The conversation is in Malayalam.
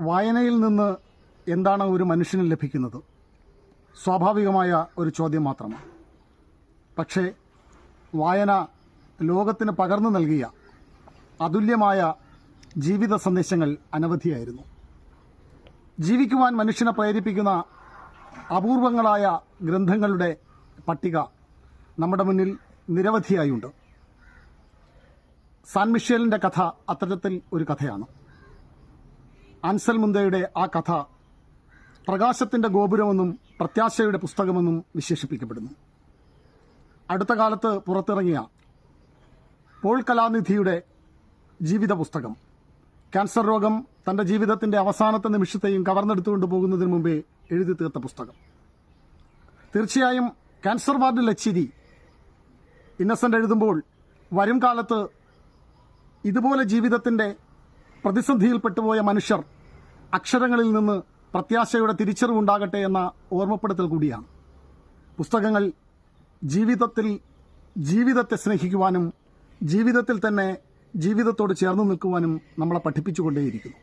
വായനയിൽ നിന്ന് എന്താണ് ഒരു മനുഷ്യന് ലഭിക്കുന്നത്? സ്വാഭാവികമായ ഒരു ചോദ്യം മാത്രമാണ്. പക്ഷേ വായന ലോകത്തിന് പകർന്നു നൽകിയ അതുല്യമായ ജീവിത സന്ദേശങ്ങൾ അനവധിയായിരുന്നു. ജീവിക്കുവാൻ മനുഷ്യനെ പ്രേരിപ്പിക്കുന്ന അപൂർവങ്ങളായ ഗ്രന്ഥങ്ങളുടെ പട്ടിക നമ്മുടെ മുന്നിൽ നിരവധിയായുണ്ട്. സാൻ മിഷേലിന്റെ കഥ അത്തരത്തിൽ ഒരു കഥയാണ്. അൻസൽ മുന്തയുടെ ആ കഥ പ്രകാശത്തിന്റെ ഗോപുരമെന്നും പ്രത്യാശയുടെ പുസ്തകമെന്നും വിശേഷിപ്പിക്കപ്പെടുന്നു. അടുത്ത കാലത്ത് പുറത്തിറങ്ങിയ പോൾ കലാനിധിയുടെ ജീവിത പുസ്തകം. ക്യാൻസർ രോഗം തന്റെ ജീവിതത്തിന്റെ അവസാനത്തെ നിമിഷത്തെയും കവർന്നെടുത്തുകൊണ്ട് പോകുന്നതിന് മുമ്പേ എഴുതി തീർത്ത പുസ്തകം. തീർച്ചയായും ക്യാൻസർ വാർഡിലെ ലച്ചിരി ഇന്നസെന്റ് എഴുതുമ്പോൾ വരും കാലത്ത് ഇതുപോലെ ജീവിതത്തിന്റെ പ്രതിസന്ധിയിൽപ്പെട്ടുപോയ മനുഷ്യർ അക്ഷരങ്ങളിൽ നിന്ന് പ്രത്യാശയുടെ തിരിച്ചറിവുണ്ടാകട്ടെ എന്ന ഓർമ്മപ്പെടുത്തൽ കൂടിയാണ്. പുസ്തകങ്ങൾ ജീവിതത്തിൽ ജീവിതത്തെ സ്നേഹിക്കുവാനും ജീവിതത്തിൽ തന്നെ ജീവിതത്തോട് ചേർന്ന് നിൽക്കുവാനും നമ്മളെ പഠിപ്പിച്ചുകൊണ്ടേയിരിക്കുന്നു.